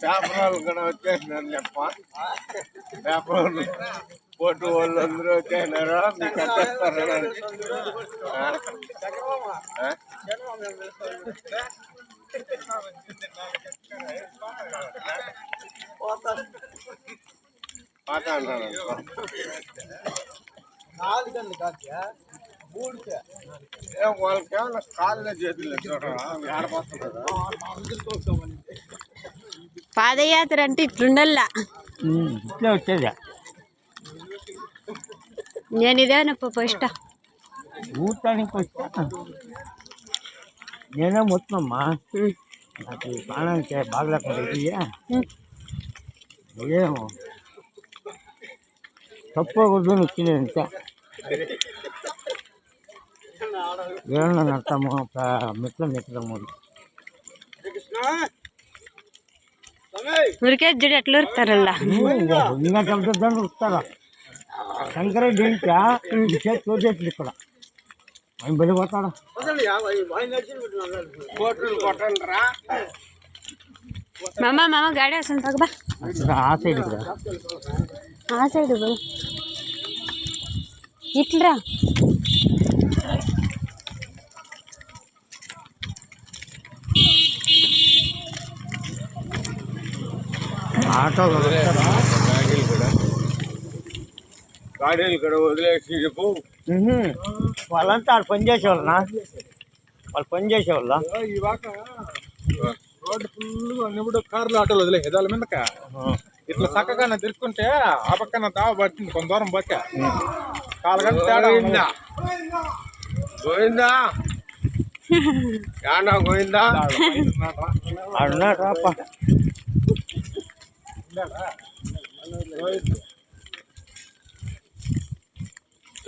Paper కూడా వచ్చేసినారు చెప్ప paper పోటీ వాళ్ళు అందరూ వచ్చేసినారు మీకు కట్టేస్తారు పాత అంటారు ఏం వాళ్ళకి ఏమన్నా కాళ్ళ చేతులు ఆడపోతున్నారు పాదయాత్ర అంటే ఇట్లుండల్లా. ఇట్లా వచ్చేదా నేను ఇదేనప్ప ఫస్ట్ ఊటానికి వచ్చా నేనే మొత్తమ్మా. నాకు ఈ ప్రాణానికి బాగలేకుండా ఇది ఏమో. తప్పకూడదు వచ్చింది అంతే ఏమన్నా నడతాము మెట్ల మెట్టడము ఊరికే జడి ఎట్లా ఉరుకుతారల్లా ఇంకా చంపుతాను వస్తారా శంకరెడ్డి ఇంకా చేతి ఇక్కడ. ఆయన కొట్టండి రా మామ మామ గాడి వస్తుంది పక్కబా అసలు ఆ సైడ్ ఇక్కడ ఆ సైడ్ ఇట్లరా. వస్తారా గాడీలు కూడా. వదిలేసి చెప్పు. వాళ్ళంతా ఆడ పని చేసేవాళ్ళనా? వాళ్ళు పని చేసేవాళ్ళ? రోడ్డు ఫుల్ అన్నప్పుడు కార్లు ఆటోలు వదిలే దాని మీదక ఇట్లా చక్కగా తిరుక్కుంటే ఆ పక్కన దావ పడుతుంది కొంత దూరం పోతే కాలు గంట తేడా గోవిందా. గోవిందా. యానా గోవిందా?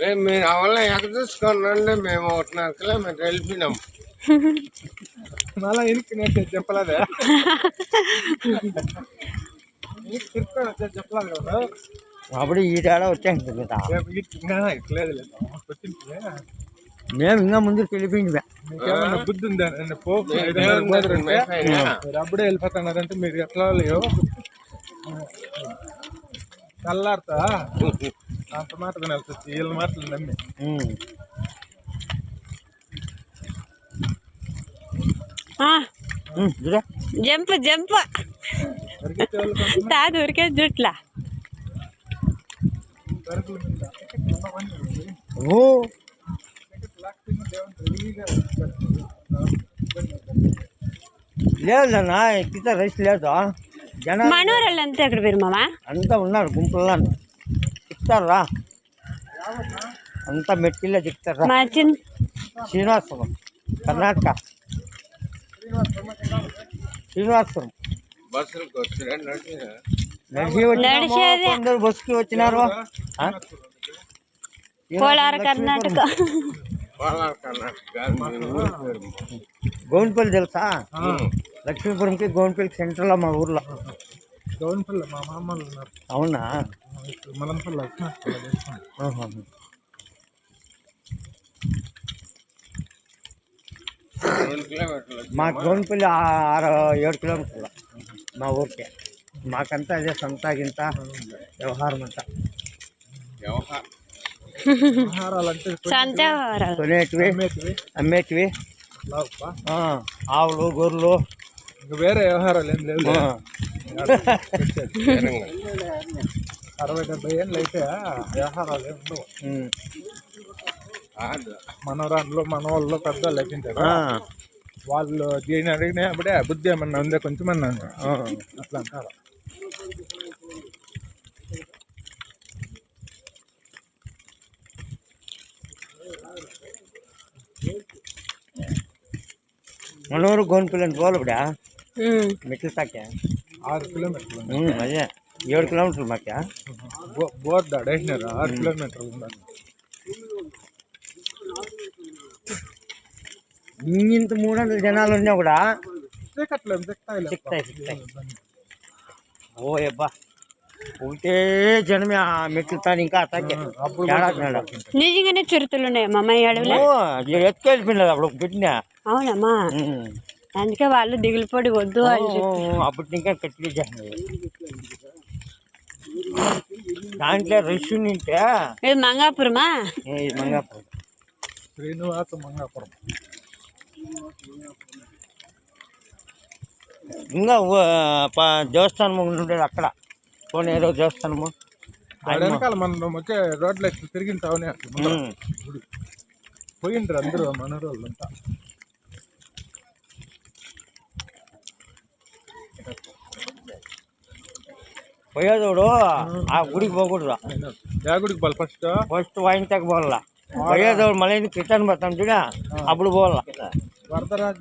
రాప మీరు అవల్ల ఎక్కడ చూసుకోండి మేము ఒకటిన్నర కిలోమీటర్ వెళ్ళిపోయినాం. మళ్ళా నేను చెప్పలేదే వచ్చేది చెప్పలేదు? కదా అప్పుడు ఈ తేడా వచ్చేస్తుంది కదా. ఇట్లేదు మేము ఇంకా ముందుకు వెళ్ళిపోయింది. బుద్ధి ఉందా. మీరు అప్పుడే వెళ్ళిపోతున్నారంటే మీరు ఎట్లా లేవు తెల్లారుతా అంత మాట వినాల్సి వచ్చి వీళ్ళ మాటలు నమ్మి. Jump jump. వాళ్ళు తాత ఊరికే జుట్లా. ఓ. లేదన్నా ఎక్కితే రైస్ లేదు. జనం మనూరళ్ళు అంతా ఎక్కడ పేరు మామ అంతా ఉన్నారు గుంపుల్లో చెప్తారా? అంతా మెట్టిల్లో చెప్తారా? శ్రీనివాసపురం కర్ణాటక. శ్రీనివాసపురం. నడిచి బస్సుకి వచ్చినారు? కోలార కర్ణాటక. గోవిందపల్లి తెలుసా? లక్ష్మీపురంకి గోవిందపల్లి సెంటర్లో మా ఊర్లో. గౌన్పల్లి మా మామూలు ఉన్నారు. అవునా? మలంపల్లి వచ్చినట్టు చేసుకోండి ఆహా. రెండు కిలోమీటర్లు వచ్చి మా గోవిందపల్లి ఆ- ఆరు ఏడు కిలోమీటర్లు మా ఊరికి. మాకంతా అదే సంత గింత వ్యవహారం అంతా. కొనేటివి అమ్మేటివి. ఆవులు గొర్రెలు. ఇంకా వేరే వ్యవహారాలు ఏం లేవు. అరవై డెబ్బై ఏళ్ళు అయితే వ్యవహారాలు ఏమి ఉండవు. మనవరాళ్ళు మనవాళ్ళు పెద్ద లెక్కింటారు ఆ. వాళ్ళు దీన్ని అడిగినప్పుడే బుద్ధి ఏమన్నా ఉందే కొంచెం అన్నా. అట్లా అంటారు మన ఊరు గోవిందపల్లి అని పోలబడా ఉమ్. మెట్లు తాకే ఆరు కిలోమీటర్లు అదే ఏడు కిలోమీటర్లు మాకే బో- బోర్డు అడేసినారు ఆరు కిలోమీటర్లు ఉండాలి ఇంత మూడు వందల జనాలు ఉన్నా కూడా సిక్తాయి సిక్తాయి ఓ అబ్బా ఒకటే జనమే ఆ మెట్లు తాను ఇంకా. నిజంగానే చిరుతలు ఉన్నాయి మా అమ్మాయి అడవిలో ఓ ఎత్తుకెళ్ళిపోయినది అప్పుడు పెట్టిన అవునమ్మా అందుకే వాళ్ళు దిగులుపడి వద్దు అని అప్పటి ఇంకా కట్టి చేసినది దాంట్లో రష్ నింటే? ఇది మంగాపురమా? ఏ మంగాపురం. శ్రీనివాస మంగాపురం. ఇంకా దేవస్థానం ఉండేది అక్కడ. కోనేరు దేవస్థానము. వెనకాల మనం వచ్చే రోడ్లు ఉమ్. గుడి. పోయిండ్రు అందరూ మన పోయేదోడు ఆ గుడికి పోకూడదు యా గుడికి పోవాలి ఫస్ట్ ఫస్ట్ వాయించక పోవాల పోయేదోడు మళ్ళీ రిటర్న్ పోతాం చూడ అప్పుడు పోవాల వరదరాజ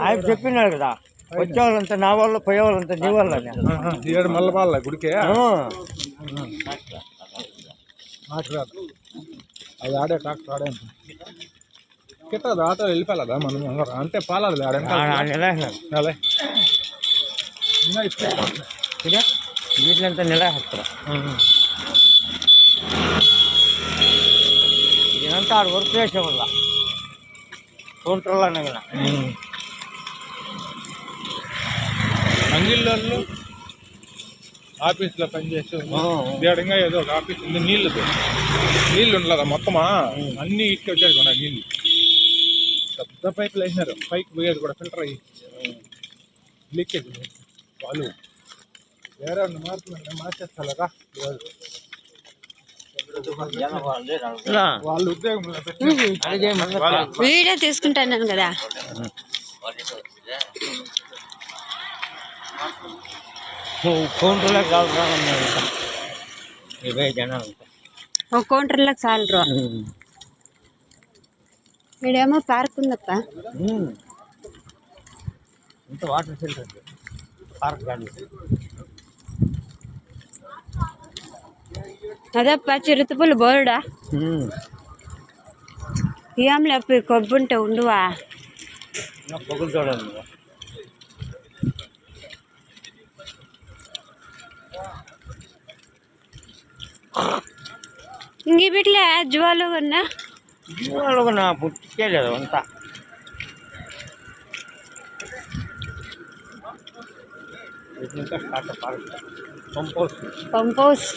ఆయన చెప్పినాడు కదా వచ్చేవాళ్ళంతా నా వాళ్ళు పోయేవాళ్ళంతా నీ వాళ్ళని ఆహా, ఏడు మల్ల వాళ్ళ గుడికే? ఆ. నాకు రాదు. అది ఆడే డాక్టర్ ఆడే కిట్టదు ఆటో వెళ్ళిపోలేదా మనం? అంటే పాలాలి ఆడ. వీటిలంతా నెల వేస్తారు ఇదంతా ఆడ వర్క్ చేసేవాళ్ళ కౌంటర్లో అనగా అంగిళ్ళు ఆఫీస్లో పనిచేసి ఇంకా ఏదో ఒక ఆఫీస్ ఉంది నీళ్ళు నీళ్ళు ఉండలేదా మొత్తమా అన్ని ఇటుకి వచ్చాడు కూడా నీళ్ళు పెద్ద పైపులు వేసినారు పైకి పోయేది కూడా ఫిల్టర్ అయ్యి లీకేజ్ వాళ్ళు వేరే మార్పులు మార్చేస్తారా వాళ్ళు ఉద్యోగం. వీడియో తీసుకుంటాను కదా. కౌంటర్లో కావాలి ఇవే జనాలు. ఒక కౌంటర్లకు చాలరు వీడేమో పార్క్ ఉందప్ప. ఇంత వాటర్ ఫిల్టర్. అదప్ప చిరుతపులు బోరుడా? ఏం లేపు కొబ్బుంటే ఉండువా? పొగులు చూడండి ఇంక. వీటిలో జ్వాలు ఉన్నా? వాళ్ళకు నా పుట్టికే లేదు అంతా. ఇంకా స్టార్ట్ పార్క్ కంపోస్ట్ పంపౌస్